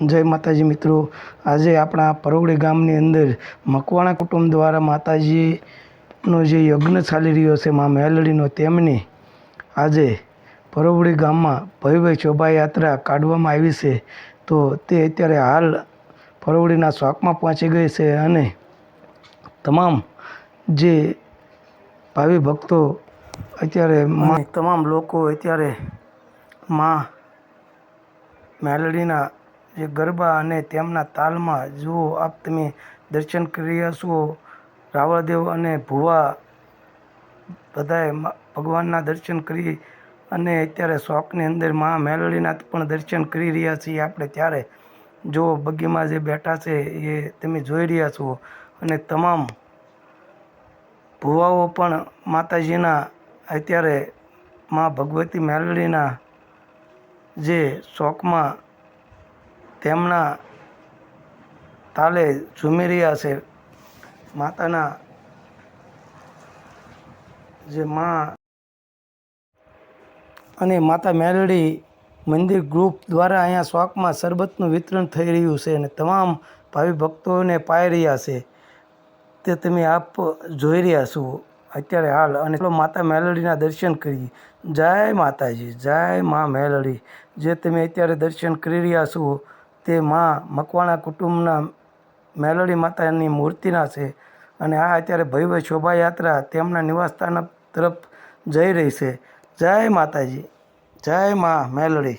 જય માતાજી મિત્રો. આજે આપણા પરોગડી ગામની અંદર મકવાણા કુટુંબ દ્વારા માતાજીનો જે યજ્ઞ ચાલી રહ્યો છે, મા મેલડીનો, તેમની આજે પરોવડી ગામમાં ભવ્ય શોભાયાત્રા કાઢવામાં આવી છે. તો તે અત્યારે હાલ પરોવડીના ચોકમાં પહોંચી ગઈ છે અને તમામ જે ભાવિ ભક્તો અત્યારે તમામ લોકો અત્યારે મા મેલડીના જે ગરબા અને તેમના તાલમાં જુઓ આપ તમે દર્શન કરી છો. રાવળદેવ અને ભુવા બધાએ ભગવાનના દર્શન કરી અને અત્યારે શોખની અંદર મા મેલડીના પણ દર્શન કરી રહ્યા છીએ આપણે ત્યારે. જો બગીમાં જે બેઠા છે એ તમે જોઈ રહ્યા છો અને તમામ ભુવાઓ પણ માતાજીના અત્યારે મા ભગવતી મેલડીના જે શોખમાં તેમના તાલે ઝૂમી રહ્યા છે. માતાના જે મા અને માતા મેલડી મંદિર ગ્રુપ દ્વારા અહીંયા શોખમાં શરબતનું વિતરણ થઈ રહ્યું છે અને તમામ ભાવિ ભક્તોને પાઈ રહ્યા છે. તે તમે આપ જોઈ રહ્યા છો. અત્યારે હાલ અને ચલો માતા મેલડીના દર્શન કરીએ. જય માતાજી, જય મા મેલડી. જે તમે અત્યારે દર્શન કરી રહ્યા છો તે મા મકવાણા કુટુંબના મેલડી માતાની મૂર્તિના છે અને આ અત્યારે ભવ્ય શોભાયાત્રા તેમના નિવાસસ્થાન તરફ જઈ રહી છે. જય માતાજી. જય મા મેલડી.